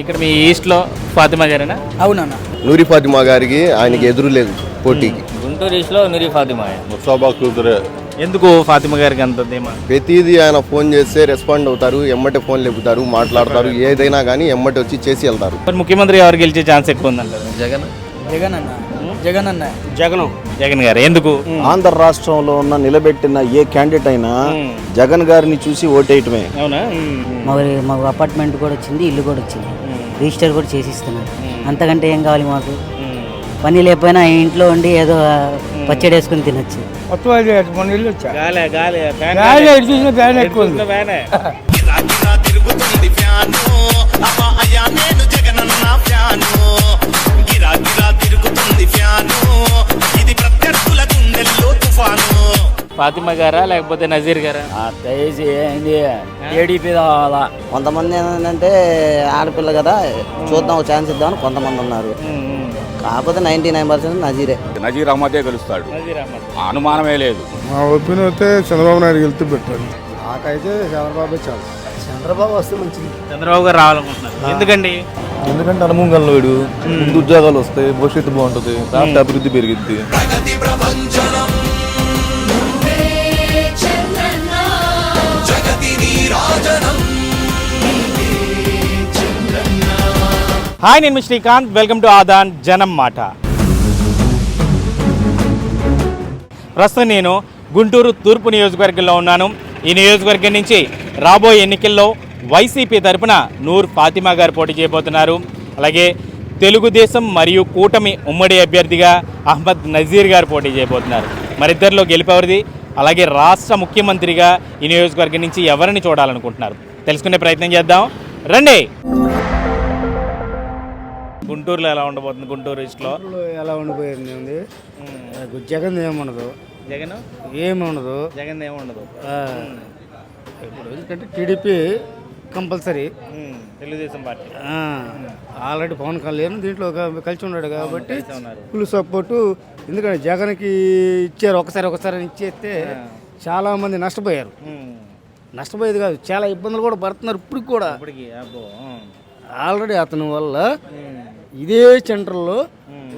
ఇక్కడ మీ ఈస్ట్లో ఫాతిమా గారేనా? అవునన్నా. నూరి ఫాతిమా గారికి ఆయనకి ఎదురు లేదు పోటీకి. గుంటూరు ఈస్ట్లో నూరి ఫాతిమా. కూతురే. ఎందుకు ఫాతిమా గారికి అంత ప్రతిదీ ఆయన ఫోన్ చేస్తే రెస్పాండ్ అవుతారు ఎమ్మటే ఫోన్ లేపుతారు మాట్లాడతారు ఏదైనా కానీ ఎమ్మటి వచ్చి చేసి వెళ్తారు. ముఖ్యమంత్రి ఎవరు గెలిచే ఛాన్స్ ఎక్కువ ఉందంటారు? జగన్. అన్న జగన్ అన్న. జగన్. జగన్ గారు. ఎందుకు? ఆంధ్ర రాష్ట్రంలో ఉన్న నిలబెట్టిన ఏ క్యాండిడేట్ అయినా జగన్ గారిని చూసి ఓటేయటమే. అవునా? మరి మాకు అపార్ట్మెంట్ కూడా వచ్చింది ఇల్లు కూడా వచ్చింది. రిజిస్టర్ కూడా చేసి ఇస్తున్నారు అంతకంటే ఏం కావాలి మాకు? పని లేకపోయినా ఇంట్లో ఉండి ఏదో పచ్చడి వేసుకుని తినొచ్చు. ఫ్యానే. ఫాతిమా గారా లేకపోతే నజీర్ గారా? దయచేసి ఏంది? ఏడీపీ కావాలా కొంతమంది ఏంటంటే ఆడపిల్ల కదా చూద్దాం ఒక ఛాన్స్ ఇద్దామని కొంతమంది ఉన్నారు. కాకపోతే నైంటీ నైన్ పర్సెంట్ నజీరే. నజీర్ అహ్మదే గెలుస్తాడు. నజీర్ అహ్మద్. ఆ అనుమానమే లేదు. మా ఒపీనియన్ అయితే చంద్రబాబు నాయుడు వెళ్తే బెటర్ నాకైతే చంద్రబాబు చాలు. చంద్రబాబు వస్తే మంచిది. చంద్రబాబు గారు రావాలనుకుంటున్నారు. ఎందుకండి? ఎందుకంటే అనుభవం గలవాడు. ముందు ఉద్యోగాలు వస్తాయి భవిష్యత్తు బాగుంటుంది. రాష్ట్ర అభివృద్ధి పెరిగిద్ది. హాయ్ నేను శ్రీకాంత్. వెల్కమ్ టు ఆదాన్ జనం మాట. ప్రస్తుతం నేను గుంటూరు తూర్పు నియోజకవర్గంలో ఉన్నాను. ఈ నియోజకవర్గం నుంచి రాబోయే ఎన్నికల్లో వైసీపీ తరపున నూర్ ఫాతిమా గారు పోటీ చేయబోతున్నారు. అలాగే తెలుగుదేశం మరియు కూటమి ఉమ్మడి అభ్యర్థిగా అహ్మద్ నజీర్ గారు పోటీ చేయబోతున్నారు. మరిద్దరిలో గెలిపేవారిది అలాగే రాష్ట్ర ముఖ్యమంత్రిగా ఈ నియోజకవర్గం నుంచి ఎవరిని చూడాలనుకుంటున్నారు? తెలుసుకునే ప్రయత్నం చేద్దాం. రండి! గుంటూరులో ఎలా ఉండబోతుంది గుంటూరు ఈస్ట్లో ఎలా ఉండిపోయింది ఉంది? జగన్ ఏముండదు జగన్? ఏముండదు జగన్ ఏముండదు ఇప్పుడు ఎందుకంటే TDP compulsory. Telugu Desam party. Already Pavan Kalyan దీంట్లో ఒక- కలిసి ఉన్నాడు కాబట్టి. Full support. ఎందుకంటే జగన్కి ఇచ్చారు ఒకసారి ఒకసారి అని ఇచ్చేస్తే చాలా మంది నష్టపోయారు. నష్టపోయేది కాదు చాలా ఇబ్బందులు కూడా పడుతున్నారు ఇప్పుడు కూడా. ఆల్రెడీ అతని వల్ల ఇదే సెంటర్లో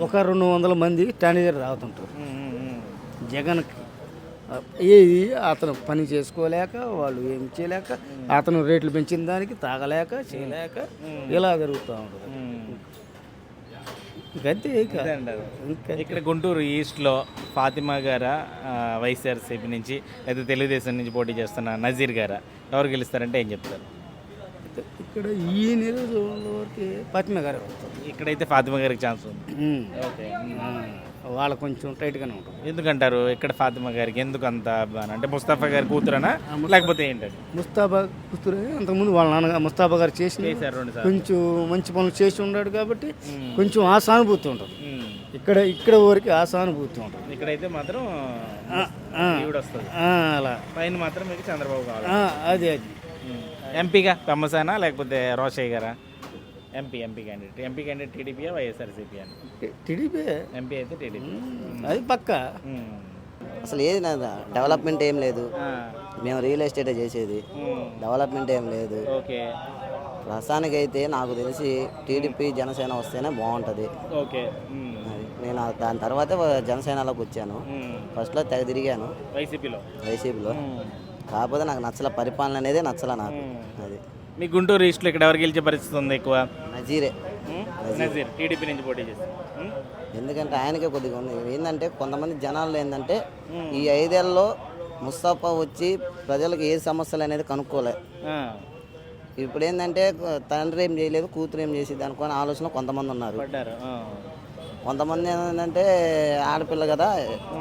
ఒక రెండు వందల మంది టానేజర్ తాగుతుంటారు ఉమ్. జగన్కి ఏది అతను పని చేసుకోలేక వాళ్ళు ఏం చేయలేక అతను రేట్లు పెంచిన దానికి తాగలేక చేయలేక ఇలా జరుగుతూ ఉంటుంది. ఇక. ఇక్కడ గుంటూరు ఈస్ట్లో ఫాతిమా గారా వైఎస్ఆర్సీపీ నుంచి లేదా తెలుగుదేశం నుంచి పోటీ చేస్తున్న నజీర్ గారా? ఎవరు గెలుస్తారంటే ఏం చెప్తారు? ఇక్కడ ఈ నియోజకవర్గంలో వరకు పద్మ గారు వస్తారు. ఇక్కడైతే ఫాతిమా గారికి ఛాన్స్ ఉంది. ఓకే. వాళ్ళ కొంచెం టైట్గానే ఉంటుంది ఎందుకంటారు ఇక్కడ ఫాతిమా గారికి ఎందుకు అంత అభిమానం? అంటే ముస్తాఫా గారి కూతురనా? లేకపోతే ఏంటది? ముస్తాబా కూతురు అంతకుముందు వాళ్ళ నాన్న ముస్తాబా గారు చేసిన చేశారు రెండు సార్లు. కొంచెం మంచి పనులు చేసి ఉన్నాడు కాబట్టి కొంచెం ఆ సానుభూతి ఉంటుంది. ఇక్కడ ఇక్కడ వరకు ఆ సానుభూతి ఉంటుంది. ఇక్కడైతే మాత్రం ఈవిడ వస్తుంది. ఆ, అలా. పైన మాత్రం మీకు చంద్రబాబు కావాలి. ఆ, అది అది. ఎంపీగా పెమ్మసానా లేకపోతే రోషయ్య గారా? MP MP candidate MP candidate టీడీపీయా YSRCP అని టీడీపీ ఎంపీ అయితే టీడీపీ అది పక్క? అసలు ఏది నా డెవలప్మెంట్ ఏం లేదు. మేము రియల్ ఎస్టేటే చేసేది. డెవలప్మెంట్ ఏం లేదు. ఓకే. ప్రస్తుతానికి అయితే నాకు తెలిసి టీడీపీ జనసేన వస్తేనే బాగుంటుంది. ఓకే. నేను ఆ- దాని తర్వాత జనసేనలోకి వచ్చాను. ఫస్ట్లో తెగ తిరిగాను. వైసీపీలో వైసీపీలో కాకపోతే నాకు నచ్చల పరిపాలన అనేది నచ్చల నాకు. మీ గుంటూరు ఈస్ట్లో ఇక్కడ ఎవరు గెలిచే పరిస్థితి ఉంది ఎక్కువ? నజీరే? నజీర్. టీడీపీ నుంచి పోటీ చేస్తారు? ఎందుకంటే ఆయనకే కొద్దిగా ఉంది. ఏంటంటే కొంతమంది జనాలు ఏంటంటే ఈ ఐదేళ్ళలో ముస్తాఫా వచ్చి ప్రజలకు ఏ సమస్యలు అనేది కనుక్కోలే. ఇప్పుడు ఏంటంటే తండ్రి ఏం చేయలేదు కూతురు ఏం చేసేది అనుకునే ఆలోచన కొంతమంది ఉన్నారు. కొంతమంది ఏంటంటే ఆడపిల్ల కదా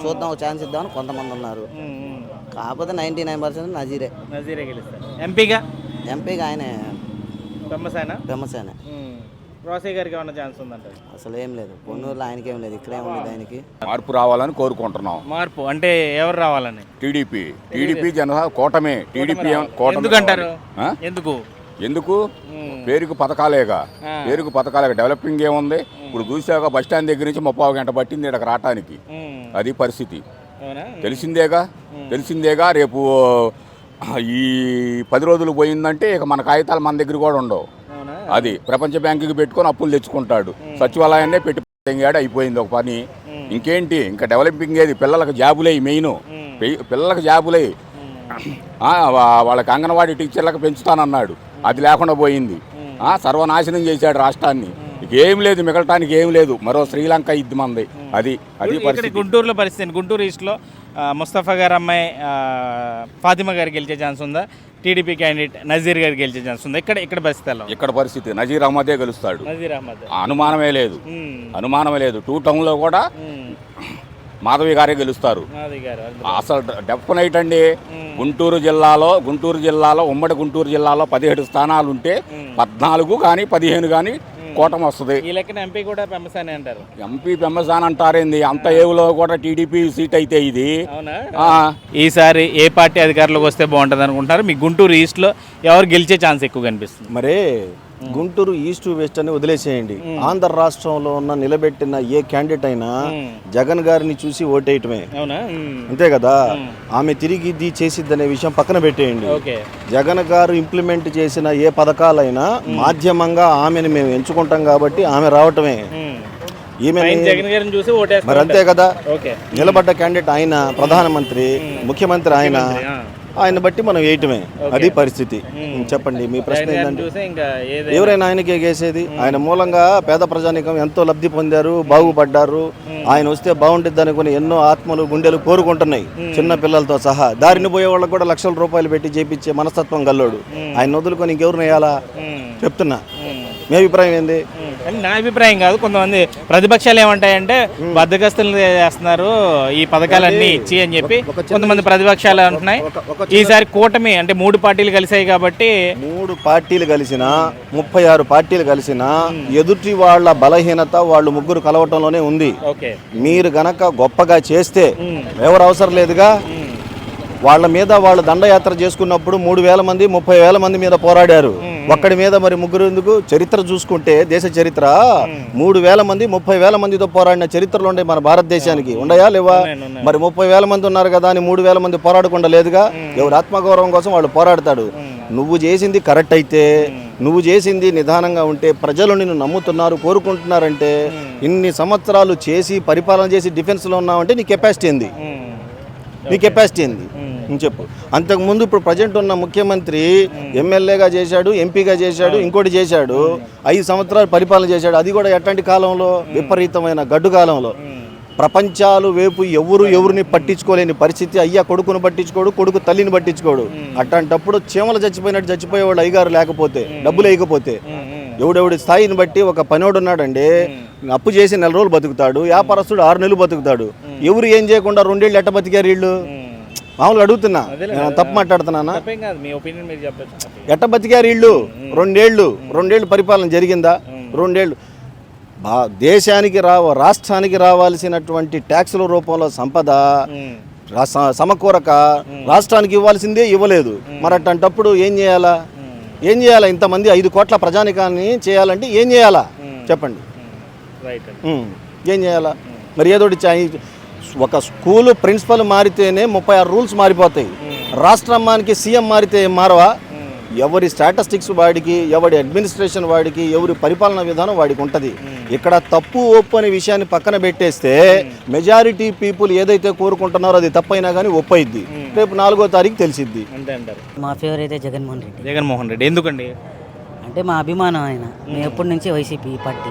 చూద్దాం ఒక ఛాన్స్ ఇద్దామని కొంతమంది ఉన్నారు. కాకపోతే నైంటీ నైన్ పర్సెంట్ నజీరే. నజీరే గెలుస్తారు. ఎంపీగా? ఎంపీగా ఆయనే ఉమ్. రోషయ్య గారికి ఏమన్నా ఛాన్స్ అసలు ఏం లేదు. పొన్నూరులో ఆయనకేం లేదు. ఇక్కడే ఉండేది ఆయనకి. మార్పు రావాలని కోరుకుంటున్నాం. మార్పు. అంటే ఎవరు రావాలని? టీడీపీ. టీడీపీ జన కూటమి. టీడీపీ ఏం- కూటమి ఎందుకంటారు? ఎందుకు? ఎందుకు? పేరుకు పథకాలేగా. పేరుకు పథకాలేగా. డెవలపింగ్ ఏముంది? ఇప్పుడు చూసాక బస్ స్టాండ్ దగ్గర నుంచి ముప్పై గంట పట్టింది ఇక్కడ రావటానికి. అది పరిస్థితి. అవునా? తెలిసిందేగా? తెలిసిందేగా? రేపు ఈ పది రోజులు పోయిందంటే ఇక మన కాగితాలు మన దగ్గర కూడా ఉండవు. అది ప్రపంచ బ్యాంకుకి పెట్టుకొని అప్పులు తెచ్చుకుంటాడు. సచివాలయాన్నే పెట్టి అయిపోయింది ఒక పని. ఇంకేంటి? ఇంకా డెవలపింగ్ ఏది? పిల్లలకు జాబులే మెయిన్ పిల్లలకు జాబులే వాళ్ళకి అంగన్వాడీ టీచర్లకు పెంచుతానన్నాడు. అది లేకుండా పోయింది. సర్వనాశనం చేశాడు రాష్ట్రాన్ని. ఇక ఏం లేదు మిగలటానికి ఏం లేదు. మరో శ్రీలంక ఇద్ది మంది. అది అది గుంటూరులో పరిస్థితి గుంటూరు ఈస్ట్లో ముస్తఫా గారు అమ్మాయి ఫాతిమా గారు గెలిచే ఛాన్స్ ఉందా? టీడీపీ క్యాండిడేట్ నజీర్ గారు గెలిచే ఛాన్స్ ఉందా? ఇక్కడ ఇక్కడ పరిస్థితి? ఇక్కడ పరిస్థితి నజీర్ అహ్మదే గెలుస్తాడు. నజీర్ అహ్మద్. అనుమానమే లేదు. అనుమానమే లేదు. టూ టౌన్లో కూడా మాధవి గారే గెలుస్తారు. అసలు డెఫినెట్ అండి. గుంటూరు జిల్లాలో గుంటూరు జిల్లాలో ఉమ్మడి గుంటూరు జిల్లాలో పదిహేడు స్థానాలు ఉంటే పద్నాలుగు కానీ పదిహేను కానీ కూటమి వస్తుంది. ఈ లెక్కన ఎంపీ కూడా పెంపసానే అంటారు. ఎంపీ పెమ్మసాన్ అంటారేంది? అంత ఏవులో కూడా టీడీపీ సీట్ అయితే ఇది. అవునా? ఆ, ఈసారి ఏ పార్టీ అధికారంలోకి వస్తే బాగుంటుంది అనుకుంటారు మీ గుంటూరు ఈస్ట్లో ఎవరు గెలిచే ఛాన్స్ ఎక్కువ కనిపిస్తుంది? మరే గుంటూరు ఈస్ట్ వెస్ట్ అని వదిలేసేయండి. ఆంధ్ర రాష్ట్రంలో ఉన్న నిలబెట్టిన ఏ క్యాండిడేట్ అయినా జగన్ గారిని చూసి ఓటేయటమే. అంతే కదా? ఆమె తిరిగి ఇది చేసిద్దనే విషయం పక్కన పెట్టేయండి. జగన్ గారు ఇంప్లిమెంట్ చేసిన ఏ పథకాలైనా మాధ్యమంగా ఆమెను మేము ఎంచుకుంటాం కాబట్టి ఆమె రావటమే. మరి అంతే కదా? నిలబడ్డ క్యాండిడేట్ ఆయన ప్రధానమంత్రి ముఖ్యమంత్రి ఆయన. ఆయన బట్టి మనం వేయటమే. అది పరిస్థితి. చెప్పండి మీ ప్రశ్న ఏంటంటే ఎవరైనా ఆయనకే గేసేది ఆయన మూలంగా పేద ప్రజానికం ఎంతో లబ్ధి పొందారు బాగుపడ్డారు. ఆయన వస్తే బాగుంటుంది అనుకుని ఎన్నో ఆత్మలు గుండెలు కోరుకుంటున్నాయి. చిన్న పిల్లలతో సహా. దారిని పోయే వాళ్ళకి కూడా లక్షల రూపాయలు పెట్టి చేపించే మనస్తత్వం గల్లోడు. ఆయన వదులుకొని ఇంకెవరిని వేయాలా? ఉమ్, చెప్తున్నా. మీ అభిప్రాయం ఏంది? నా అభిప్రాయం కాదు కొంతమంది ప్రతిపక్షాలు ఏమంటాయంటే బద్దగస్తులు చేస్తున్నారు ఈ పథకాలన్నీ ఇచ్చి అని చెప్పి కొంతమంది ప్రతిపక్షాలు అంటున్నాయి. ఈసారి కూటమి అంటే మూడు పార్టీలు కలిసాయి కాబట్టి మూడు పార్టీలు కలిసిన ముప్పై ఆరు పార్టీలు కలిసిన ఎదుటి వాళ్ళ బలహీనత వాళ్ళు ముగ్గురు కలవటంలోనే ఉంది. మీరు గనక గొప్పగా చేస్తే ఎవరు అవసరం లేదుగా? వాళ్ళ మీద వాళ్ళు దండయాత్ర చేసుకున్నప్పుడు మూడు వేల మంది ముప్పై వేల మంది మీద పోరాడారు. ఒక్కడి మీద మరి ముగ్గురు ఎందుకు? చరిత్ర చూసుకుంటే దేశ చరిత్ర మూడు వేల మంది ముప్పై వేల మందితో పోరాడిన చరిత్రలు ఉండే మన భారతదేశానికి. ఉండయా లేవా? మరి ముప్పై వేల మంది ఉన్నారు కదా అని మూడు వేల మంది పోరాడకుండా లేదుగా? ఎవరు ఆత్మగౌరవం కోసం వాళ్ళు పోరాడతాడు. నువ్వు చేసింది కరెక్ట్ అయితే నువ్వు చేసింది నిదానంగా ఉంటే ప్రజలు నిన్ను నమ్ముతున్నారు కోరుకుంటున్నారంటే ఇన్ని సంవత్సరాలు చేసి పరిపాలన చేసి డిఫెన్స్లో ఉన్నావంటే నీ కెపాసిటీ ఏంది? నీ కెపాసిటీ ఏంది? నువ్వు చెప్పు. అంతకుముందు ఇప్పుడు ప్రజెంట్ ఉన్న ముఖ్యమంత్రి ఎమ్మెల్యేగా చేశాడు ఎంపీగా చేశాడు ఇంకోటి చేశాడు ఐదు సంవత్సరాలు పరిపాలన చేశాడు. అది కూడా ఎట్లాంటి కాలంలో? విపరీతమైన గడ్డు కాలంలో. ప్రపంచాలు వైపు ఎవరు ఎవరిని పట్టించుకోలేని పరిస్థితి. అయ్యా కొడుకును పట్టించుకోడు కొడుకు తల్లిని పట్టించుకోడు. అట్లాంటప్పుడు చీమలు చచ్చిపోయినట్టు చచ్చిపోయేవాడు అయ్యగారు లేకపోతే డబ్బులు వేయకపోతే. ఎవడెవడి స్థాయిని బట్టి ఒక పనివాడు ఉన్నాడండి. అప్పు చేసి నెల రోజులు బతుకుతాడు వ్యాపారస్తుడు ఆరు నెలలు బతుకుతాడు. ఎవరు ఏం చేయకుండా రెండేళ్ళు ఎట్ట బతికారు వీళ్ళు మామూలుగా అడుగుతున్నా. నేను తప్పు మాట్లాడుతున్నానా ఎట్ట బతికారు వీళ్ళు? రెండేళ్ళు రెండేళ్ళు పరిపాలన జరిగిందా? రెండేళ్ళు. బా దేశానికి రావ రాష్ట్రానికి రావాల్సినటువంటి ట్యాక్సుల రూపంలో సంపద సమకూరక రాష్ట్రానికి ఇవ్వాల్సిందే ఇవ్వలేదు. మరి అట్లాంటప్పుడు ఏం చేయాలా? ఏం చేయాలా? ఇంతమంది ఐదు కోట్ల ప్రజానికాన్ని చేయాలంటే ఏం చేయాలా? చెప్పండి. ఏం చేయాలా? మరి ఏదోటి చా- ఒక స్కూలు ప్రిన్సిపల్ మారితేనే ముప్పై ఆరు రూల్స్ మారిపోతాయి. రాష్ట్రానికి సీఎం మారితే మారవా? ఎవరి స్టాటిస్టిక్స్ వాడికి ఎవరి అడ్మినిస్ట్రేషన్ వాడికి ఎవరి పరిపాలన విధానం వాడికి ఉంటుంది. ఇక్కడ తప్పు ఒప్పు అనే విషయాన్ని పక్కన పెట్టేస్తే మెజారిటీ పీపుల్ ఏదైతే కోరుకుంటున్నారో అది తప్పైనా కానీ ఒప్పైద్ది. రేపు నాలుగో తారీఖు తెలిసిద్ది. మా ఫేవర్ అయితే జగన్మోహన్ రెడ్డి. జగన్మోహన్ రెడ్డి. ఎందుకండి? అంటే మా అభిమానం ఆయన. మేము ఎప్పటి నుంచి వైసీపీ పార్టీ?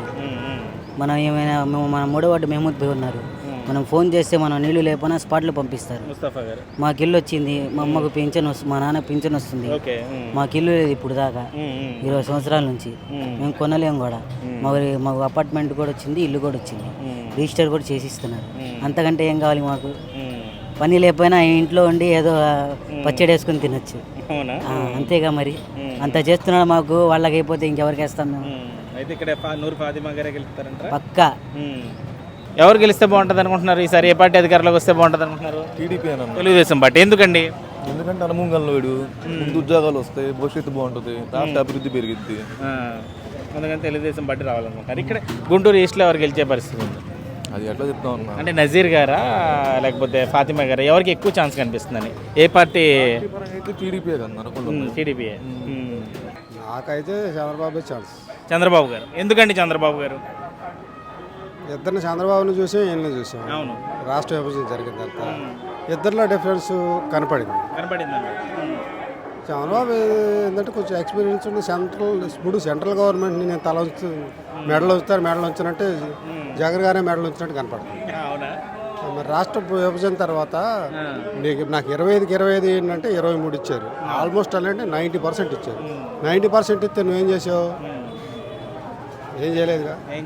మనం ఏమైనా మేము మన మూడో వార్డు మహమూద్ భాయ్ ఉన్నారు. మనం ఫోన్ చేస్తే మనం నీళ్ళు లేకపోయినా స్పాట్లో పంపిస్తారు. ముస్తఫా గారు. మాకు ఇల్లు వచ్చింది మా అమ్మకు పింఛన్ వస్తుంది మా నాన్న పింఛన్ వస్తుంది. ఓకే మాకు ఇల్లు లేదు ఇప్పుడు దాకా. ఇరవై సంవత్సరాల నుంచి. మేము కొనలేం కూడా. మాకు మాకు అపార్ట్మెంట్ కూడా వచ్చింది ఇల్లు కూడా వచ్చింది. రిజిస్టర్ కూడా చేసిస్తున్నారు. అంతకంటే ఏం కావాలి మాకు? పని లేకపోయినా ఇంట్లో ఉండి ఏదో పచ్చడి వేసుకొని తినొచ్చు. అవునా? ఆ, అంతేగా మరి. అంత చేస్తున్నాడు మాకు వాళ్ళకి అయిపోతే ఇంకెవరికి వేస్తాం మేము? అయితే ఇక్కడ ఫా- నూరు ఫాతిమా గారే గెలుస్తారంటారా? పక్కా. ఉమ్. ఎవరు గెలిస్తే బాగుంటుంది అనుకుంటున్నారు? ఈసారి ఏ పార్టీ అధికారంలోకి వస్తే బాగుంటుంది అనుకుంటున్నారు? టీడీపీ. తెలుగుదేశం పార్టీ. ఎందుకండి? ఎందుకంటే అనుభవం వీడు. ముందు ఉద్యోగాలు వస్తాయి భవిష్యత్తు బాగుంటుంది రాష్ట్ర అభివృద్ధి పెరిగిద్ది. ఆ, అందుకని తెలుగుదేశం పార్టీ రావాలనుకుంటున్నారు. ఇక్కడ గుంటూరు ఈస్ట్లో ఎవరు గెలిచే పరిస్థితి ఉంది? అది ఎట్లా చెప్తా ఉన్నా అంటే నజీర్ గారా లేకపోతే ఫాతిమా గారా? ఎవరికి ఎక్కువ ఛాన్స్ కనిపిస్తుందని ఏ పార్టీ? టీడీపీ టీడీపీ నాకైతే చంద్రబాబు ఛాన్స్ చంద్రబాబు గారు. ఎందుకండి చంద్రబాబు గారు? ఇద్దరిని చంద్రబాబుని చూసి ఈయన్ని చూసాం అవును. రాష్ట్ర విభజన జరిగిన తర్వాత ఇద్దరిలో డిఫరెన్స్ కనపడింది. కనపడిందండి. చంద్రబాబు ఏంటంటే కొంచెం ఎక్స్పీరియన్స్ ఉండి సెంట్రల్ ఇప్పుడు సెంట్రల్ గవర్నమెంట్ని నేను తల ఉంచు మెడలు ఉంచుతారు మెడలు ఉంచినట్టే జగన్ గారే మెడలు ఉంచినట్టు కనపడుతుంది. మరి రాష్ట్ర విభజన తర్వాత నీకు నాకు ఇరవై ఐదుకి ఇరవై ఐదు ఏంటంటే ఇరవై మూడు ఇచ్చారు. ఆల్మోస్ట్ అలాంటి నైంటీ పర్సెంట్ ఇచ్చారు. నైంటీ పర్సెంట్ ఇస్తే నువ్వేం చేసావు? ఏం చేయలేదుగా ఏం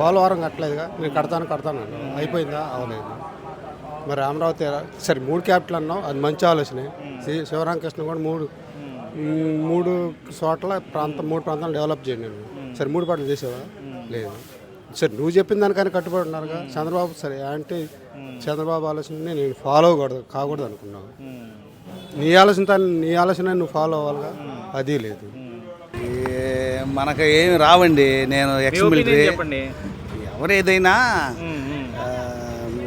పోలవరం కట్టలేదుగా. నేను కడతాను కడతాను. అయిపోయిందా? అవలేదు మరి అమరావతి సరే మూడు క్యాపిటల్ అన్నావు అది మంచి ఆలోచనే. శ్రీ శివరామకృష్ణ కూడా మూడు. మూడు చోట్ల ప్రాంతం మూడు ప్రాంతాలు డెవలప్ చేయండి నేను సరే మూడు పాటలు చేసావా? లేదు. సరే నువ్వు చెప్పిన దానికని కట్టుబడి ఉన్నారుగా. చంద్రబాబు సరే అంటే చంద్రబాబు ఆలోచనని నేను ఫాలో అవ్వకూడదు కాకూడదు అనుకున్నావు. నీ ఆలోచన నీ ఆలోచన నువ్వు ఫాలో అవ్వాలిగా. అది లేదు. మనకు ఏమి రావండి. నేను ఎక్స్ మిలిటరీ ఎవరు ఏదైనా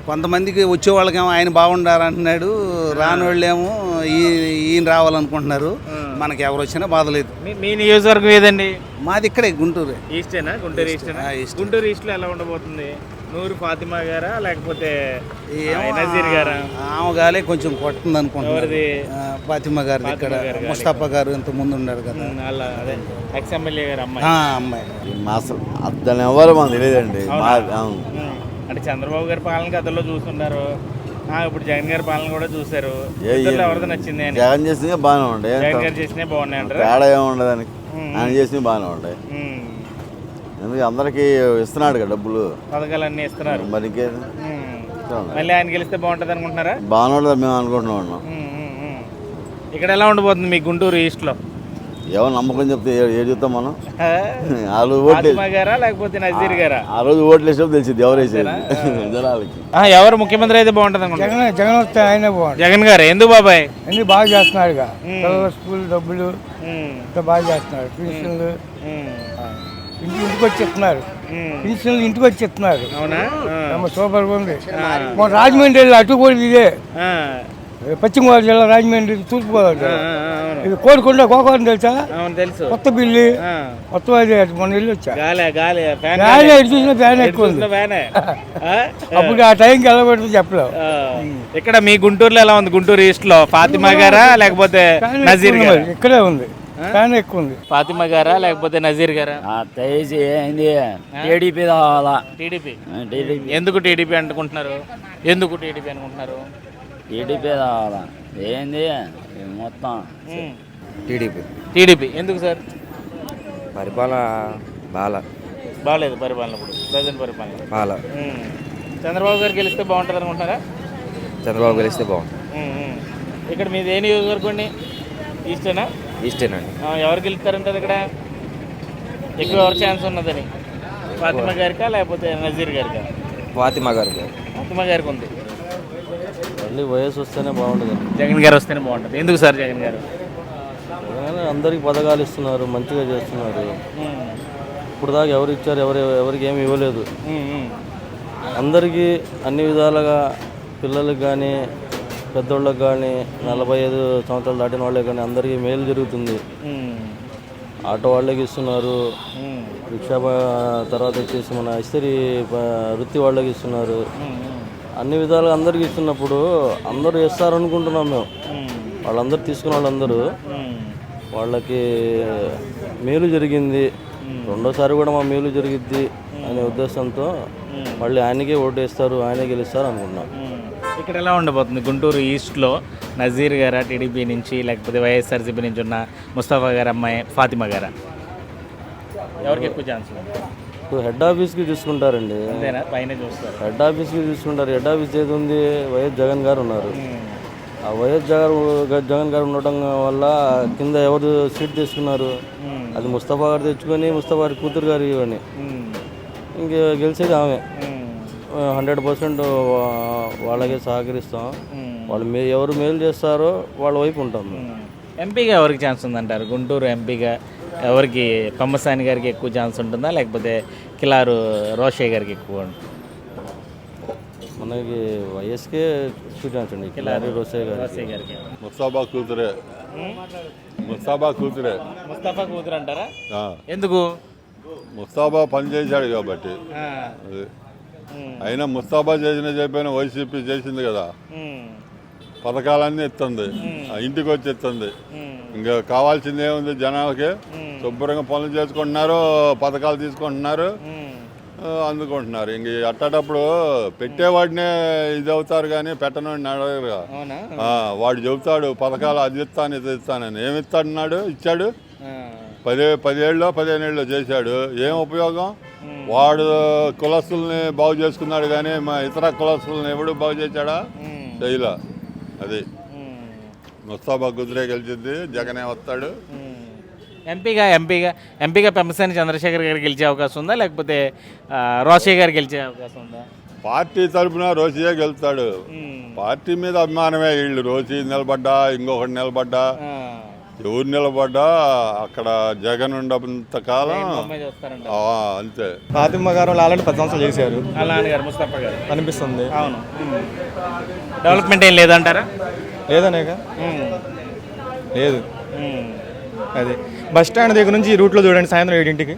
కొంతమందికి వచ్చే వాళ్ళకేమో ఆయన బాగుండారు అంటున్నాడు రాని వాళ్ళేమో ఈ- ఈయన రావాలనుకుంటున్నారు. మనకి ఎవరు వచ్చినా బాధ లేదు మీ నియోజకవర్గం ఏదండి? మాది ఇక్కడే గుంటూరు. ఈస్టేనా? గుంటూరు ఈస్ట్. గుంటూరు ఈస్ట్లో ఎలా ఉండబోతుంది? నూరు ఫాతిమా గారా లేకపోతే ఏమో నజీర్ గారా? ఆమె గాలే కొంచెం కొట్టింది అనుకుంటున్నారు. ఫాతిమా ఇక్కడ. గారి గాలి. ముస్తఫా గారు ఇంత ముందు ఉన్నారు కదా. అలా అదే. ఎక్స్ ఎమ్మెల్యే గారు అమ్మాయి. ఆ, అమ్మాయి. అసలు దాని ఎవరు మాకు తెలియదండి. అంటే చంద్రబాబు గారి పాలన గతంలో చూస్తున్నారు ఇప్పుడు జగన్ గారి పాలన కూడా చూశారు. ఇద్దరిలో ఎవరిది నచ్చింది అని. జగన్ చేసినా బాగానే ఉండే. జగన్ గారు చేసినే బాగున్నాయి అంటారా తేడా ఏముండదు దానికి ఆయన చేసినవి బాగానే ఉంటాయి ఉమ్. ఎందుకంటే అందరికీ ఇస్తున్నాడు కదా డబ్బులు. పథకాలన్నీ ఇస్తున్నారు. మరి. మళ్ళీ ఆయన గెలిస్తే బాగుంటుంది అనుకుంటున్నారా? బాగానే ఉంటుంది మేము అనుకుంటున్నాం. ఇక్కడ ఎలా ఉండబోతుంది మీ గుంటూరు ఈస్ట్లో ఎవరు నమ్మకం చెప్తే ఏ- ఏం చెప్తాం మనం? ఆ? వాళ్ళు ఓట్లు ఫాతిమా గారా లేకపోతే నజీర్ గారా? ఆ రోజు ఓట్లు వేసినప్పుడు తెలిసింది ఎవరు వేసేది. జనాలకి. ఆ, ఎవరు ముఖ్యమంత్రి అయితే బాగుంటుంది అనుకుంటున్నారు? జగన్ జగన్ వస్తే ఆయనే జగన్ గారు. ఎందుకు బాబాయ్? అన్ని బాగా చేస్తున్నాడు ఇక పిల్లల స్కూల్ డబ్బులు ఉమ్, ఇంత బాగా చేస్తున్నాడు. ఉమ్, ఇంటి ఇంటికి వచ్చి ఇస్తున్నారు ఉమ్. పెన్షన్లు ఇంటికి వచ్చి ఇస్తున్నారు అవునా? సూపర్గా ఉంది మన రాజమండ్రి అటు కూడా ఇదే. పశ్చిమ గోదావరి జిల్లా రాజమండ్రి జిల్లా. ఆ, అవును. ఇది కోరుకొండ గోకవరం తెలుసా? తెలుసు. కొత్త బిల్లు. మొత్తం అది మొన్న వెళ్ళి వచ్చా ఫ్యాన్. ఎటు చూసినా ఫ్యాన్ ఎక్కువ? అప్పుడు ఆ టైంకి ఎలా పెడుతుంది చెప్పలేవు. ఇక్కడ మీ గుంటూరులో ఎలా ఉంది? గుంటూరు ఈస్ట్లో? ఫాతిమా గారా లేకపోతే నజీర్. ఇక్కడే ఉంది. ఫ్యాన్ ఎక్కువ ఉంది ఫాతిమా గారా లేకపోతే నజీర్ గారా? దయచేసి ఏంది? టీడీపీ కావాలా టీడీపీ. టీడీపీ. ఎందుకు టీడీపీ అనుకుంటున్నారు ఎందుకు టీడీపీ అనుకుంటున్నారు టీడీపీ కావాలా ఏంది? మొత్తం. టీడీపీ. టీడీపీ. ఎందుకు సార్? పరిపాలన బాల. బాగాలేదు పరిపాలన ఇప్పుడు. ప్రజెంట్ పరిపాలన. బాల. ఉమ్. చంద్రబాబు గారు గెలిస్తే బాగుంటుంది అనుకుంటారా చంద్రబాబు గెలిస్తే ఉమ్. ఇక్కడ మీది ఏ నియోజకవర్గండి ఈస్టేనా? ఇష్టేనండి ఆ, ఎవరు గెలుస్తారంటారు ఇక్కడ? ఎక్కువ ఎవరు ఛాన్స్ ఉన్నదని? ఫాతిమా గారికా లేకపోతే నజీర్ గారికా? ఫాతిమా గారు. ఫాతిమా గారికి ఉంది. మళ్ళీ వయసు వస్తేనే బాగుంటుంది. జగన్ గారు వస్తేనే బాగుంటుంది. ఎందుకు సార్ జగన్ గారు? అందరికి పథకాలు ఇస్తున్నారు మంచిగా చేస్తున్నారు. ఇప్పుడు దాకా ఎవరు ఇచ్చారు ఎవరు ఎవరికి ఏమి ఇవ్వలేదు. అందరికీ అన్ని విధాలుగా పిల్లలకు కానీ పెద్దోళ్ళకి కానీ నలభై ఐదు సంవత్సరాలు దాటిన వాళ్ళకి కానీ అందరికీ మేలు జరుగుతుంది. ఆటో వాళ్ళకి ఇస్తున్నారు. రిక్షా తర్వాత వచ్చేసి మన ఇస్త్రీ వృత్తి వాళ్ళకి ఇస్తున్నారు. అన్ని విధాలుగా అందరికి ఇస్తున్నప్పుడు అందరూ ఇస్తారు అనుకుంటున్నాం మేము. వాళ్ళందరూ తీసుకున్న వాళ్ళందరూ. వాళ్ళకి మేలు జరిగింది. రెండోసారి కూడా మా మేలు జరిగిద్ది అనే ఉద్దేశంతో మళ్ళీ ఆయనకే ఓటు వేస్తారు ఆయనే గెలుస్తారు అనుకుంటున్నాం. ఇక్కడ ఎలా ఉండబోతుంది? గుంటూరు ఈస్ట్లో నజీర్ గారా టీడీపీ నుంచి లేకపోతే వైఎస్ఆర్సీపీ నుంచి ఉన్న ముస్తఫా గారు అమ్మాయి ఫాతిమా గారా? ఎవరికి ఎక్కువ ఛాన్స్? ఇప్పుడు హెడ్ ఆఫీస్కి చూసుకుంటారండి. అంతేనా? పైన చూస్తారు. హెడ్ ఆఫీస్కి చూసుకుంటారు. హెడ్ ఆఫీస్ ఏది ఉంది? వైఎస్ జగన్ గారు ఉన్నారు. ఆ వైఎస్ జగన్ జగన్ గారు ఉండటం వల్ల కింద ఎవరు సీట్ తీసుకున్నారు? అది ముస్తఫా గారు తెచ్చుకొని ముస్తఫా గారి కూతురు గారు ఇవని ఇంక గెలిచేది ఆమె. హండ్రెడ్ పర్సెంట్ వాళ్ళకే సహకరిస్తాం. వాళ్ళు మే ఎవరు మేలు చేస్తారో వాళ్ళ వైపు ఉంటాం. ఎంపీగా ఎవరికి ఛాన్స్ ఉందంటారు? గుంటూరు ఎంపీగా ఎవరికి కొమ్మసాని గారికి ఎక్కువ ఛాన్స్ ఉంటుందా? లేకపోతే కిలారు రోషయ్య గారికి ఎక్కువ ఉంటుంది మనకి వైఎస్కే ఎక్కువ ఛాన్స్ అండి కిలారి రోషయ్య గారికి. ముస్తాబా కూతురే. ముస్తాబా కూతురే. ముస్తఫా కూతురు అంటారా. ఎందుకు? ముస్తాబా పని చేశాడు కాబట్టి. ఆ, అది ఉమ్, అయినా ముస్తాబా చేసిన చెప్పిన వైసీపీ చేసింది కదా. పథకాలన్నీ ఇస్తుంది ఆ ఇంటికి వచ్చి ఇస్తుంది ఉమ్, ఇంకా కావాల్సింది ఏముంది జనాలకి. శుభ్రంగా పనులు చేసుకుంటున్నారు పథకాలు తీసుకుంటున్నారు. అందుకుంటున్నారు. ఇంక అట్టేటప్పుడు పెట్టేవాడినే ఇది అవుతారు కానీ పెట్టనోడిని అడగరు వాడు చెబుతాడు పథకాలు అది ఇస్తాను ఇది ఇస్తానని ఏమి ఇచ్చాడు. పదే పదేళ్ళు పదిహేను ఏళ్ళు చేశాడు. ఏం ఉపయోగం? వాడు కులస్తుల్ని బాగు చేసుకున్నాడు కానీ మా ఇతర కులస్తుల్ని ఎవడు బాగు చేశాడా? చేయలే. అది. ముస్తాబా గుజరే గెలిచింది జగనే వస్తాడు. ఎంపీగా ఎంపీగా ఎంపీగా పెంపసాని చంద్రశేఖర్ గారు గెలిచే అవకాశం ఉందా? లేకపోతే రోషయ్య గారు గెలిచే అవకాశం ఉందా? పార్టీ తరఫున రోసియే గెలుస్తాడు. పార్టీ మీద అభిమానమే వీళ్ళు. రోజీ నిలబడ్డా ఇంకొకటి నిలబడ్డా. ఎవరు నిలబడ్డా? అక్కడ జగన్ ఉన్నంత కాలం అంతే. ఫాతిమ్మ గారు ఆల్రెడీ పది సంవత్సరాలు చేశారు. వాళ్ళ నాన్నగారు ముస్తఫా గారు. అనిపిస్తుంది. అవును. డెవలప్మెంట్ ఏం లేదంటారా? లేదనేక ఉమ్, లేదు. అది. బస్ స్టాండ్ దగ్గర నుంచి రూట్లో చూడండి సాయంత్రం ఏడింటికి.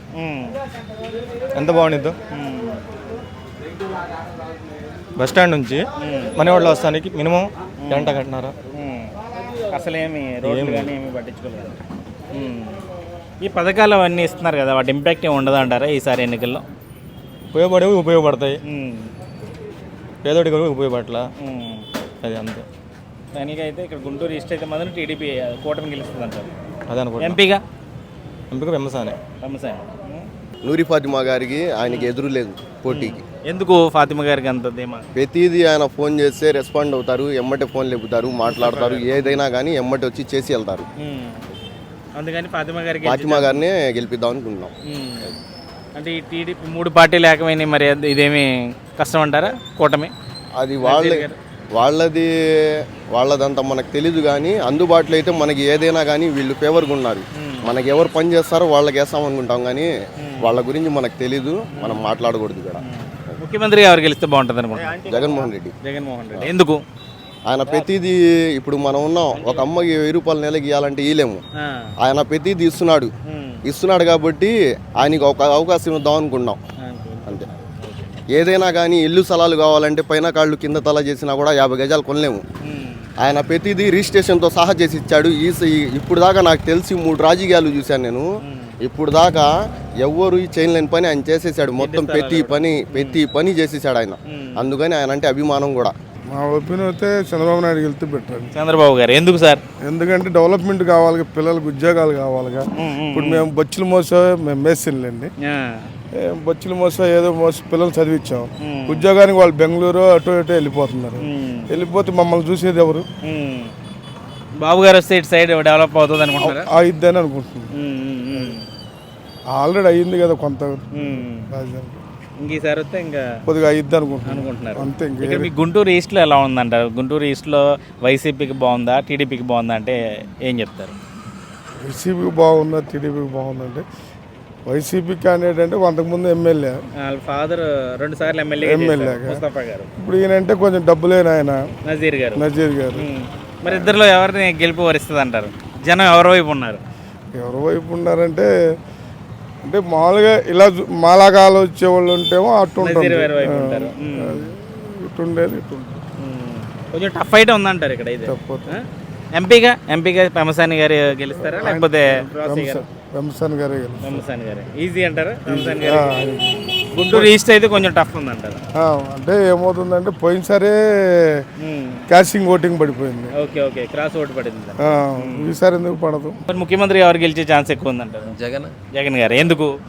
ఎంత బాగుండిద్దో. బస్ స్టాండ్ నుంచి మనవాళ్ళు వస్తానికి మినిమం గంట గంటన్నర ఉమ్. అసలేమి రోడ్లు కానీ ఏమి పట్టించుకోలేదు. ఈ పథకాలు అవన్నీ ఇస్తున్నారు కదా వాటి ఇంపాక్ట్ ఏమి ఉండదు అంటారా ఈసారి ఎన్నికల్లో? ఉపయోగపడేవి ఉపయోగపడతాయి. ఉమ్. పేదోడికి కూడా ఉపయోగపడలా. అది అంతే. ఫైనల్గా అయితే ఇక్కడ గుంటూరు ఈస్ట్ అయితే మాత్రం టీడీపీ కూటమి గెలుస్తుంది అంటారు అదే అనుకుంటా ఎంపీగా? ఎంపిక వెమ్మసానే రమసాన్ నూరి ఫాతిమా గారికి ఆయనకి ఎదురు లేదు పోటీకి. ఎందుకు ఫాతిమా గారికి అంత ధీమా? ప్రతిదీ ఆయన ఫోన్ చేస్తే రెస్పాండ్ అవుతారు ఎమ్మటే ఫోన్ లేపుతారు మాట్లాడతారు ఏదైనా కానీ ఎమ్మటి వచ్చి చేసి వెళ్తారు. అందుకని ఫాతిమా గారికి ఫాతిమా గారినే గెలిపిద్దాం అనుకుంటున్నాం. అంటే ఈ టీడీపీ మూడు పార్టీలు ఏకమైన మరి ఇదేమి కష్టం అంటారా? కూటమి? అది వాళ్ళ వాళ్ళది వాళ్ళదంతా మనకు తెలీదు కానీ అందుబాటులో అయితే మనకి ఏదైనా కానీ వీళ్ళు ఫేవర్గా ఉన్నారు. మనకి ఎవరు పని చేస్తారో వాళ్ళకి వేస్తాం అనుకుంటాం కానీ వాళ్ళ గురించి మనకు తెలీదు మనం మాట్లాడకూడదు ఇక్కడ. ముఖ్యమంత్రి ఎవరు గెలిస్తే బాగుంటుంది అనుకుంటున్నారు జగన్మోహన్ రెడ్డి. జగన్మోహన్ రెడ్డి. ఎందుకు? ఆయన ప్రతిదీ ఇప్పుడు మనం ఉన్నాం ఒక అమ్మకి వెయ్యి రూపాయల నెలకి ఇవ్వాలంటే ఇవ్వలేము. ఆయన ప్రతిదీ ఇస్తున్నాడు. ఇస్తున్నాడు కాబట్టి ఆయనకి ఒక అవకాశం ఇద్దాం అనుకున్నాం. అంతే. ఏదైనా కానీ ఇల్లు స్థలాలు కావాలంటే పైన కాళ్ళు కింద తల చేసినా కూడా యాభై గజాలు కొనలేము. ఆయన ప్రతిదీ రిజిస్ట్రేషన్తో సహా చేసి ఇచ్చాడు. ఈ ఇప్పుడు దాకా నాకు తెలిసి మూడు రాజకీయాలు చూశాను నేను. ఇప్పుడు దాకా ఎవ్వరు ఈ చేయలేని పని ఆయన చేసేసాడు. మొత్తం ప్రతి పని ప్రతి పని చేసేసాడు ఆయన. అందుకని ఆయన అంటే అభిమానం కూడా. మా ఒపీనియన్ అయితే చంద్రబాబు నాయుడు వెళ్తే బెటర్ చంద్రబాబు గారు ఎందుకు సార్? ఎందుకంటే డెవలప్మెంట్ కావాలి పిల్లలకు ఉద్యోగాలు కావాలిగా. ఇప్పుడు మేము. బొచ్చులు మోసా మేము మేసిన్లేండి ఆ. బొచ్చులు మోసా ఏదో మోస పిల్లలు చదివించాం ఉద్యోగానికి వాళ్ళు బెంగళూరు అటు ఇటు వెళ్ళిపోతున్నారు. వెళ్ళిపోతే మమ్మల్ని చూసేది ఎవరు. బాబు గారు వస్తే ఇటు సైడ్ డెవలప్ అవుతుంది అనుకుంటున్నారా? అయిద్దని అనుకుంటున్నాం. ఉమ్, ఉమ్, ఉమ్. ఆల్రెడీ అయ్యింది కదా కొంత. రాజధాని ఇంక ఈసారి వస్తే ఇంకా కొద్దిగా అయిద్ది అనుకుంటున్నాం. అనుకుంటున్నారు. అంతే ఇంక ఇక్కడ మీ గుంటూరు ఈస్ట్లో ఎలా ఉందంటారు గుంటూరు ఈస్ట్లో వైసీపీకి బాగుందా టీడీపీకి బాగుందా అంటే ఏం చెప్తారు? వైసీపీకి బాగుందా టీడీపీకి బాగుందంటే వైసీపీ క్యాండిడేట్ అంటే అంతకుముందు ఎమ్మెల్యే. వాళ్ళ ఫాదర్ రెండు సార్లు ఎమ్మెల్యే ఎమ్మెల్యేగా. ముస్తఫా గారు. ఇప్పుడు ఈయనంటే కొంచెం డబ్బులేని ఆయన నజీర్ గారు. నజీర్ గారు. మరి ఇద్దరిలో ఎవరిని గెలుపు వరిస్తుంది అంటారు జనం ఎవరి వైపు ఉన్నారు? ఎవరి వైపు ఉన్నారంటే అంటే మామూలుగా ఇలా మాలాగా ఆలోచించే వాళ్ళు ఉంటేమో అటు ఉంటారు. అది. ఇటు. కొంచెం టఫ్ అయితే ఉందంటారు ఇక్కడ అయితే? ఎంపీగా ఎంపీగా పెమసాని గారు గెలుస్తారా? లేకపోతే రాజశేఖర్ గారు? వెంసన్ గారే. ఈజీ అంటారా? పెమసాని గారు. గుంటూరు ఈస్ట్ అయితే కొంచెం టఫ్ ఉందంటారు? ఆ, అంటే ఏమవుతుందంటే పోయినసారే. క్యాషింగ్ ఓటింగ్ పడిపోయింది. ఓకే ఓకే క్రాస్ ఓటు పడింది. ఆ, ఈసారి ఎందుకు పడదు? ముఖ్యమంత్రి ఎవరు గెలిచే ఛాన్స్ ఎక్కువ ఉందంటారు? జగన్. జగన్ గారు. ఎందుకు?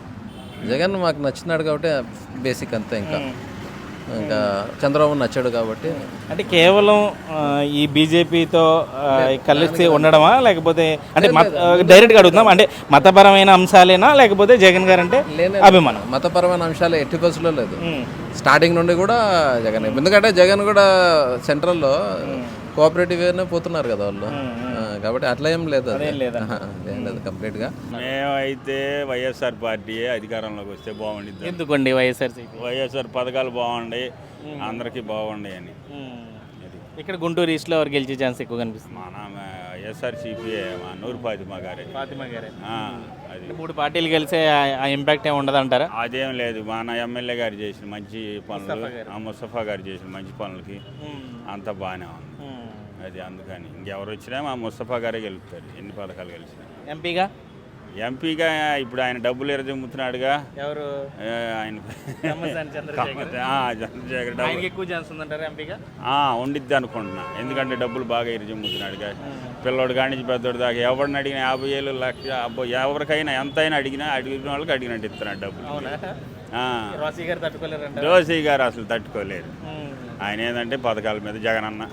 జగన్ మాకు నచ్చినాడు కాబట్టి బేసిక్ అంతే ఇంకా. ఇంకా చంద్రబాబు నచ్చాడు కాబట్టి. అంటే కేవలం ఈ బీజేపీతో కలిసి ఉండడమా? లేకపోతే అంటే డైరెక్ట్గా అడుగుతున్నాం అంటే మతపరమైన అంశాలేనా? లేకపోతే జగన్ గారు అంటే అభిమానం? మతపరమైన అంశాలు ఎట్టి బస్సులో లేదు. స్టార్టింగ్ నుండి కూడా జగన్. ఎందుకంటే జగన్ కూడా సెంట్రల్లో కోఆపరేటివ్ వేనే పోతున్నారు కదా వాళ్ళు. కాబట్టి అట్లా ఏం లేదు అది. లేదా? లేదు కంప్లీట్గా. మేమైతే వైఎస్ఆర్ పార్టీ అధికారంలోకి వస్తే బాగుండిద్ది. ఎందుకండి వైఎస్ఆర్సీపీ వైఎస్ఆర్ పథకాలు బాగుండి అందరికీ బాగుండి అని. ఇక్కడ గుంటూరు ఈస్ట్లో ఎవరు గెలిచే ఛాన్స్ ఎక్కువ కనిపిస్తుంది? మన వైఎస్ఆర్సీపీ మా నూరు ఫాతిమా గారే. ఫాతిమా గారే. ఆ, అది. మూడు పార్టీలు కలిసే ఆ- ఇంపాక్ట్ ఏమి ఉండదంటారా అదేం లేదు మన ఎమ్మెల్యే గారు చేసిన మంచి పనులు ముస్తఫా గారు. ఆ ముస్తఫా గారు చేసిన మంచి పనులకి అంత బాగానే ఉంది. అది అందుకని. ఇంకెవరు వచ్చినా మా ముస్తఫా గారే గెలుస్తారు ఎన్ని పథకాలు గెలిచినా. ఎంపీగా? ఎంపీగా ఇప్పుడు ఆయన డబ్బులు ఎరజమ్ముతున్నాడుగా ఎవరు? ఆయన చంద్రశేఖర్. డబ్బులు. ఎక్కువ ఎంపీగా? ఉండిద్ది అనుకుంటున్నా. ఎందుకంటే డబ్బులు బాగా ఇరిజమ్ముతున్నాడుగా పిల్లోడు కాడి నుంచి పెద్దోడు దాకా ఎవరిని అడిగినా యాభై ఏళ్ళు లక్ష అబ్బో ఎవరికైనా ఎంతైనా అడిగినా అడిగిన వాళ్ళకి అడిగినట్టు ఇస్తున్నాడు డబ్బులు. రోసీ గారు తట్టుకోలేరంట రోసీ గారు అసలు తట్టుకోలేరు ఆయన ఏంటంటే పథకాల మీద జగనన్న.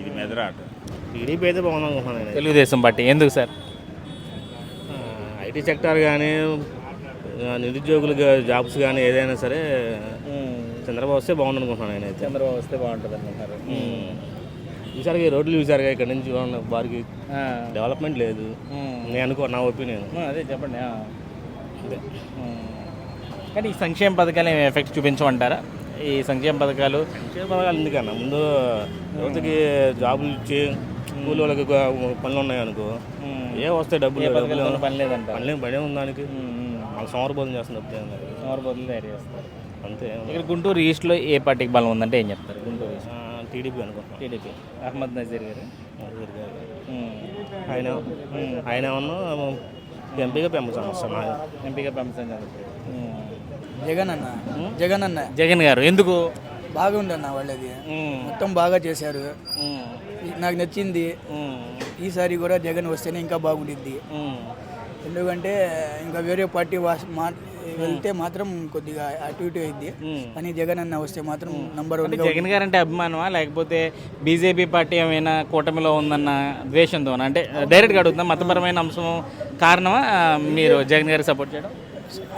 ఇది మీద రాట టీడీపీ అయితే బాగుంది అనుకుంటున్నాను నేను. తెలుగుదేశం పార్టీ. ఎందుకు సార్? ఐటీ సెక్టార్ కానీ నిరుద్యోగులకు జాబ్స్ కానీ ఏదైనా సరే చంద్రబాబు వస్తే బాగుంది అనుకుంటున్నాను నేనైతే చంద్రబాబు వస్తే బాగుంటుంది అనుకుంటారు ఈసారి రోడ్లు చూసారుగా ఇక్కడ నుంచి వారికి డెవలప్మెంట్ లేదు. నేను అనుకో నా ఒపీనియన్. అదే చెప్పండి ఆ. కానీ ఈ సంక్షేమ పథకాలు ఏమి ఎఫెక్ట్ చూపించమంటారా? ఈ సంక్షేమ పథకాలు? సంక్షేమ పథకాలు ఎందుకన్నా ముందు యువతకి జాబులు ఇచ్చి కూలి వాళ్ళకి పనులు ఉన్నాయి అనుకో. ఏ వస్తాయి డబ్బులు? పని లేదంట. పని లేదు పనే ఉంది దానికి. మాకు సోమరబోధం చేస్తుంది బదులు తయారు చేస్తారు. అంతే. ఇక్కడ గుంటూరు ఈస్ట్లో ఏ పార్టీకి బలం ఉందంటే ఏం చెప్తారు? గుంటూరు ఈస్ట్. టీడీపీ అనుకుంటున్నాను. టీడీపీ. అహ్మద్ నజీర్ గారు? ఆయన ఆయన ఏమన్నా ఎంపీగా పెంపుతాను వస్తాను ఎంపీగా పంపించాను జగన్ అన్న జగన్ అన్న జగన్ గారు. ఎందుకు? బాగుందన్న వాళ్ళది. మొత్తం బాగా చేశారు. నాకు నచ్చింది. ఈసారి కూడా జగన్ వస్తేనే ఇంకా బాగుండిద్ది. ఎందుకంటే ఇంకా వేరే పార్టీ మా వెళ్తే మాత్రం కొద్దిగా అటు ఇటు అయింది. కానీ జగన్ అన్న వస్తే మాత్రం నంబర్ వన్ జగన్ గారు అంటే అభిమానమా? లేకపోతే బీజేపీ పార్టీ ఏమైనా కూటమిలో ఉందన్న ద్వేషంతో అంటే డైరెక్ట్గా అడుగుతున్నా మతపరమైన అంశం కారణమా మీరు జగన్ గారికి సపోర్ట్ చేయడం?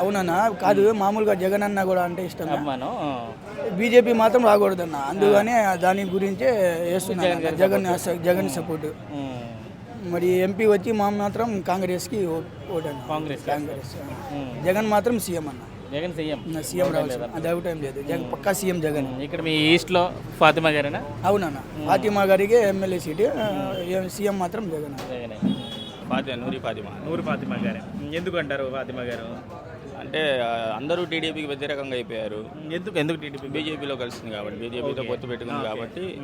అవునన్నా? కాదు మామూలుగా జగన్ అన్న కూడా అంటే ఇష్టం. అభిమానం బీజేపీ మాత్రం రాకూడదన్న. అందుకనే దాని గురించే వేస్తున్నాను జగన్ జగన్ సపోర్ట్. మరి ఎంపీ వచ్చి మా మాత్రం కాంగ్రెస్కి ఓటన్న. కాంగ్రెస్. కాంగ్రెస్. జగన్ మాత్రం సీఎం అన్న. జగన్ సీఎం. సీఎం రావచ్చు అది ఏం లేదు. జగన్ పక్కా సీఎం జగన్. ఇక్కడ మీ ఈస్ట్లో ఫాతిమా గారేనా? అవునన్న. ఫాతిమా గారికి ఎమ్మెల్యే సీటు. సీఎం మాత్రం జగన్. జగనే. ఫాతిమా నూరి ఫాతిమా. నూరు ఫాతిమా గారే. ఎందుకు అంటారు ఫాతిమా గారు? అంటే అందరూ టీడీపీకి వ్యతిరేకంగా అయిపోయారు. ఎందుకు ఎందుకు టీడీపీ? బీజేపీలో కలిసింది కాబట్టి బీజేపీతో. పొత్తు పెట్టుకుంది. కాబట్టి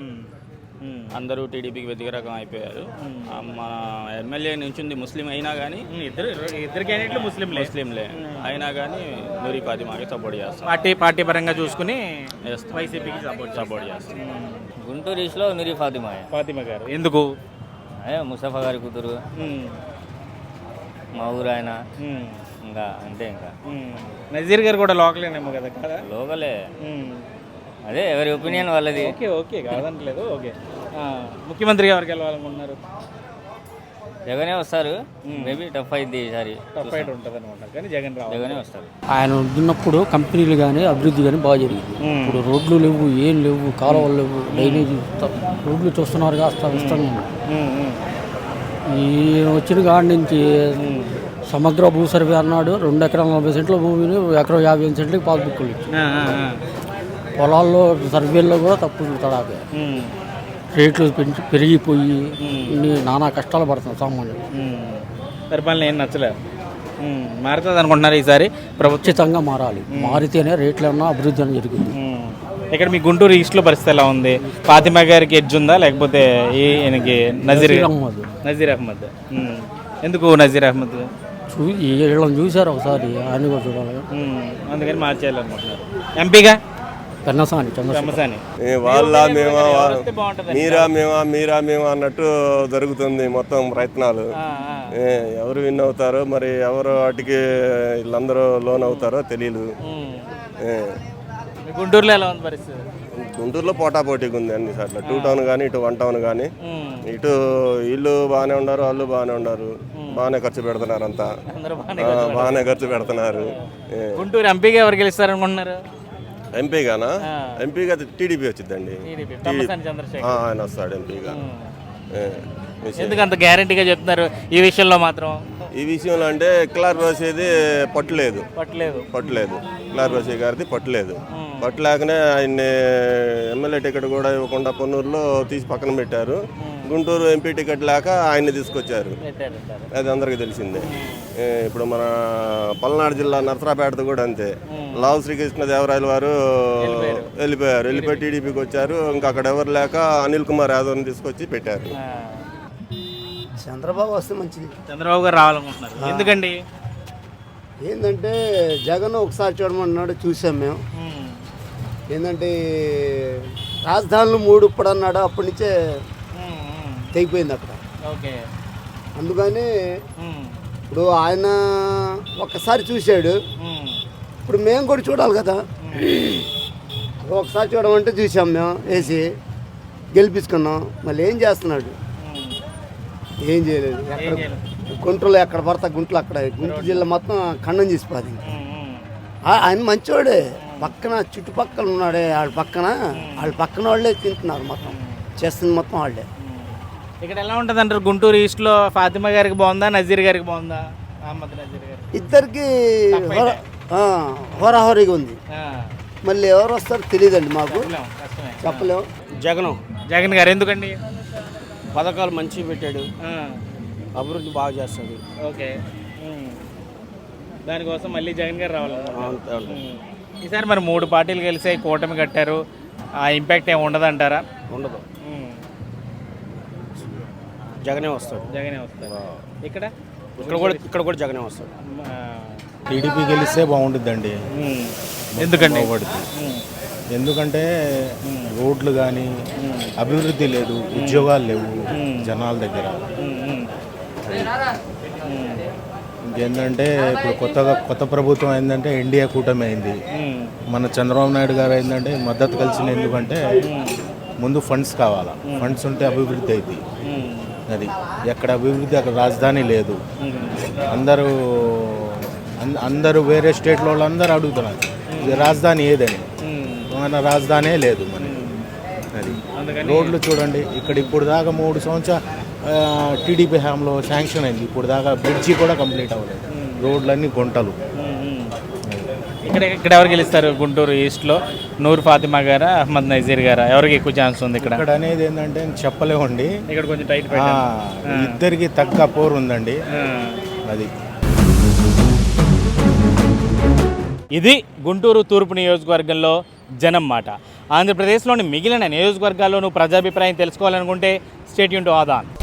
అందరూ టీడీపీకి వ్యతిరేకంగా అయిపోయారు. ఆ, మా ఎమ్మెల్యే నుంచింది ముస్లిం అయినా కానీ ఇద్దరు ఇద్దరు క్యాండిడేట్లు ముస్లింలే. ముస్లింలే. అయినా కానీ నూరి ఫాతిమాకి సపోర్ట్ చేస్తాం పార్టీ పార్టీ పరంగా చూసుకుని. వైసీపీకి సపోర్ట్ సపోర్ట్ చేస్తాం గుంటూరు ఈస్ట్లో నూరి ఫాతిమా. ఫాతిమా గారు. ఎందుకు? అదే ముస్తఫా గారి కూతురు. మా ఊరు ఆయన. ఇంకా అంతే ఇంకా. నజీర్ గారు కూడా లోకలేనేమో కదా కదా లోకలే. అదే ఎవరి ఒపీనియన్ వాళ్ళది? ఓకే ఓకే కాదంటలేదు ఓకే. ఆ, ముఖ్యమంత్రి ఎవరికి వెళ్ళాలనుకుంటున్నారు జగనే వస్తారు. మేబీ టఫ్ అయింది ఈసారి టఫ్ ఫైట్ ఉంటుంది అనమాట కానీ జగన్ రావాలి. జగనే వస్తారు. ఆయన ఉన్నప్పుడు కంపెనీలు కానీ అభివృద్ధి కానీ బాగా జరిగింది. ఇప్పుడు రోడ్లు లేవు ఏం లేవు కాలువలు లేవు డ్రైనేజీ రోడ్లు చూస్తున్నారు కాస్త ఇష్టంగా ఈయన వచ్చిన కాడి నుంచి సమగ్ర భూ సర్వే అన్నాడు. రెండు ఎకరాల నలభై సెంట్ల భూమిని ఎకరం యాభై ఎనిమిది సెంట్లకి పాస్బుక్లు ఇచ్చాడు. పొలాల్లో సర్వేల్లో కూడా తప్పు తడాక రేట్లు పెంచి పెరిగిపోయి నానా కష్టాలు పడుతున్నాం సామాన్యులు. పరిపాలన ఏం నచ్చలేదు. మారుతుంది అనుకుంటున్నారు ఈసారి? ప్రభుత్వం ఖచ్చితంగా మారాలి. మారితేనే రేట్లు ఏమన్నా అభివృద్ధి అని జరుగుతుంది. ఇక్కడ మీ గుంటూరు ఈస్ట్లో పరిస్థితి ఎలా ఉంది? ఫాతిమా గారికి ఎడ్జ్ ఉందా? లేకపోతే ఈయనకి నజీర్ అహ్మద్. నజీర్ అహ్మద్. ఎందుకు నజీర్ అహ్మద్? చూ వీళ్ళని చూశారు ఒకసారి ఆయన కూడా చూడాలి. అందుకని మార్చేయాలనుకుంటున్నారు. ఎంపీగా? పెన్నసాని వాళ్ళ మేమా మీరా మేమా మీరా మేమా అన్నట్టు జరుగుతుంది మొత్తం ప్రయత్నాలు. ఎవరు విన్ అవుతారో మరి ఎవరు వాటికి వీళ్ళందరూ లోన్ అవుతారో తెలియదు గుంటూరులో ఎలా ఉంది పరిస్థితి? గుంటూరులో పోటాపోటీగా ఉంది అన్ని సార్లు. టూ టౌన్ కానీ ఇటు వన్ టౌన్ కానీ ఇటు వీళ్ళు బాగానే ఉన్నారు వాళ్ళు బాగానే ఉన్నారు. బాగానే ఖర్చు పెడుతున్నారు అంతా బాగానే ఖర్చు పెడుతున్నారు. గుంటూరు ఎంపీగా ఎవరు గెలుస్తారనుకుంటున్నారు ఎంపీగానా? ఎంపీగా టీడీపీ వచ్చిందండి ఆయన వస్తాడు ఎంపీగా. ఏ, విషయం. ఎందుకు అంత గ్యారంటీగా చెప్తున్నారు ఈ విషయంలో మాత్రం? ఈ విషయంలో అంటే క్లార్ రోసేది పట్టలేదు. పట్టలేదు. పట్టలేదు. క్లార్ రోసే గారిది పట్టలేదు. పట్టలేకనే ఆయన్ని ఎమ్మెల్యే టికెట్ కూడా ఇవ్వకుండా పొన్నూరులో తీసి పక్కన పెట్టారు. గుంటూరు ఎంపీ టికెట్ లేక ఆయన్ని తీసుకొచ్చారు. అది అందరికీ తెలిసిందే. ఇప్పుడు మన పల్నాడు జిల్లా నరసరాపేట కూడా అంతే. లావు శ్రీకృష్ణదేవరాయల వారు వెళ్ళిపోయారు. వెళ్ళిపోయి టీడీపీకి వచ్చారు. ఇంకా అక్కడ ఎవరు లేక అనిల్ కుమార్ యాదవ్ని తీసుకొచ్చి పెట్టారు. చంద్రబాబు వస్తే మంచిది. చంద్రబాబు గారు రావాలనుకుంటున్నారు. ఎందుకండి? ఏంటంటే జగన్ ఒకసారి చూడమన్నాడు చూసాం మేము. ఏంటంటే రాజధానులు మూడు ఇప్పుడు అన్నాడు అప్పటి నుంచే తెగిపోయింది అక్కడ. ఓకే. అందుకని ఇప్పుడు ఆయన ఒక్కసారి చూశాడు. ఇప్పుడు మేము కూడా చూడాలి కదా. ఒకసారి చూడమంటే చూసాం మేము వేసి గెలిపించుకున్నాం. మళ్ళీ ఏం చేస్తున్నాడు? ఏం చేయలేదు. ఎక్కడ గుంటలు ఎక్కడ పడతా గుంటలు అక్కడ గుంటూరు జిల్లా మొత్తం ఖండం చేసిపోదు ఆయన మంచోడే. పక్కన చుట్టుపక్కల ఉన్నాడే వాళ్ళ పక్కన. వాళ్ళ పక్కన వాళ్ళే తింటున్నారు మొత్తం. చేస్తుంది మొత్తం వాళ్ళే. ఇక్కడ ఎలా ఉంటుంది అంటారు గుంటూరు ఈస్ట్లో ఫాతిమా గారికి బాగుందా? నజీర్ గారికి బాగుందా? అహ్మద్ నజీర్ గారికి. ఇద్దరికి హోరాహోరీగా ఉంది. మళ్ళీ ఎవరు వస్తారో తెలియదండి మాకు. చెప్పలేము. జగన్. జగన్ గారు ఎందుకండి? పథకాలు మంచిగా పెట్టాడు. అభివృద్ధి బాగా చేస్తాడు. ఓకే. దానికోసం మళ్ళీ జగన్ గారు రావాలి. ఈసారి మరి మూడు పార్టీలు కలిసి కూటమి కట్టారు. ఆ ఇంపాక్ట్ ఏమి ఉండదంటారా? ఉండదు. ఉమ్. జగనే వస్తాడు. జగనే వస్తారు ఇక్కడ? ఇక్కడ కూడా ఇక్కడ కూడా జగనే వస్తాడు. టీడీపీ గెలిస్తే బాగుంటుందండి. ఎందుకండి. ఎందుకంటే రోడ్లు కానీ అభివృద్ధి లేదు ఉద్యోగాలు లేవు జనాల దగ్గర. ఇంకేంటంటే ఇప్పుడు కొత్తగా కొత్త ప్రభుత్వం ఏంటంటే ఎన్డీఏ కూటమి అయింది. మన చంద్రబాబు నాయుడు గారు ఏంటంటే మద్దతు కలిసిన ఎందుకంటే ముందు ఫండ్స్ కావాలా. ఫండ్స్ ఉంటే అభివృద్ధి అవుతుంది అది ఎక్కడ అభివృద్ధి అక్కడ రాజధాని లేదు. అందరూ అందరూ వేరే స్టేట్లో వాళ్ళందరూ అడుగుతున్నారు. రాజధాని ఏదని? మన రాజధానే లేదు మన అది. రోడ్లు చూడండి ఇక్కడ ఇప్పుడు దాకా మూడు సంవత్సరాలు టీడీపీ హయాంలో శాంక్షన్ అయింది. ఇప్పుడు దాకా బ్రిడ్జి కూడా కంప్లీట్ అవ్వలేదు. రోడ్లన్నీ గుంటలు. ఇక్కడ ఇక్కడ ఎవరు గెలుస్తారు? గుంటూరు ఈస్ట్లో నూర్ ఫాతిమా గారా అహ్మద్ నజీర్ గారా? ఎవరికి ఎక్కువ ఛాన్స్ ఉంది ఇక్కడ? ఇక్కడ అనేది ఏంటంటే చెప్పలేమండి. ఇక్కడ కొంచెం టైట్. ఇద్దరికి తగ్గ పోరు ఉందండి. అది. ఇది గుంటూరు తూర్పు నియోజకవర్గంలో జనం మాట ఆంధ్రప్రదేశ్లోని మిగిలిన నియోజకవర్గాల్లోనూ ప్రజాభిప్రాయం తెలుసుకోవాలనుకుంటే స్టేట్ యూన్ టు ఆదాన్